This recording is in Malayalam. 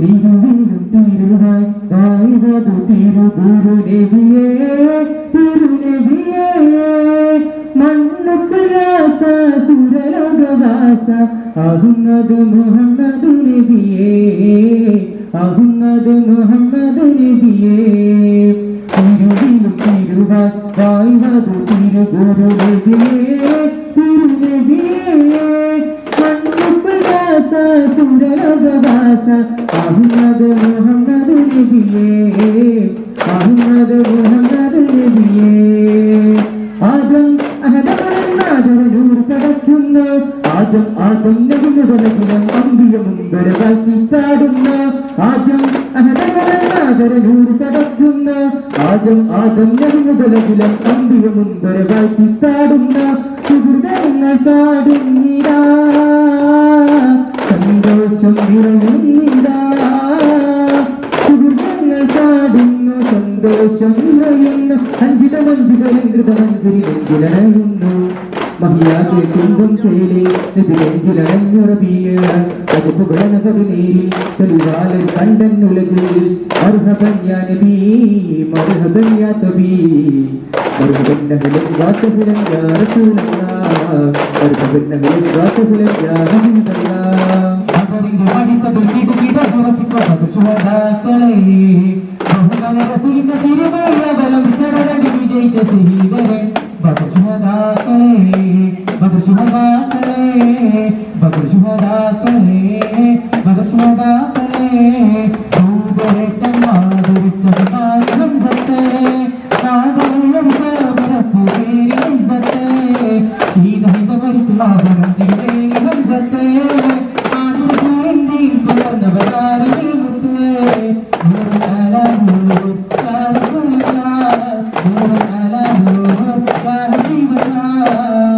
തിരുവിനും തിരുവായി വായുവതു തിരുഗുരു നബിയേ തിരുനബിയേ മണ്ണുക്കുലാസ സുരലോകവാസ അഹുന്നത് മുഹമ്മദ് നബിയേ അഹുന്നത് മുഹമ്മദ് നബിയേ തിരുവിനും തിരുവായി വായുവതു തിരുഗുരു നബിയേ തിരുനബിയേ സുരലോകവാസ അഹുന്നത് മുഹമ്മദ് നബിയേ അഹമ്മദ് മുഹമ്മദ് നബിയേ ആദം അഹദമനാദരൂർ കടക്കുന്നു ആദം ആദം നബി മുതലകിലും അമ്പിയ മുമ്പര വാഴ്ത്തി പാടുന്നു ആദം അഹദമനാദരൂർ കടക്കുന്നു ആദം ആദം നബി മുതലകിലും അമ്പിയ മുമ്പര വാഴ്ത്തി പാടുന്നു സുഹൃതങ്ങൾ പാടുന്നിടാ നിറയുന്നിടാ സുഹൃതങ്ങൾ പാടുന്നു സന്തോഷം നിറയുന്നു. അഞ്ചിത മഞ്ചുകളും കൃതമഞ്ചുരി നെഞ്ചിലണയുന്നു മഹിയാതെ തുമ്പും ചേലേ നെഞ്ചിലണഞ്ഞുറബിയ അതുപുകളനകത് നേരിൽ തെളിവാലൻ കണ്ടൻ ഉലകിൽ. മർഹബൻ യാ നബി മർഹബൻ യാ തബി മർഹബൻ നഹലൻ വാസഹലൻ യാ റസൂലല്ലാഹ് മർഹബൻ നഹലൻ വാസഹലൻ സഖാക്കളെ ബഹുമാനരസൂലിന്റെ തിരുമയബലം ചരടടി വിജയിച്ച ശ്രീധരൻ ബദൃശുഹദാക്കളെ ബദൃശുഹദാക്കളെ ബദൃശുഹദാക്കളെ ബദൃശുഹദാക്കളെ ഭൂപരേറ്റം ആദരിച്ച സഹായം സത്തെ നാദമുള്ളം സരപുരത്തു പേരിലും സത്തെ ശ്രീധരിത പരിപ്ലാപനം തിരുവേലിലും സത്തെ ആദുർസൂരിന്തിയിൽ പുലർന്നവരാരും Ah.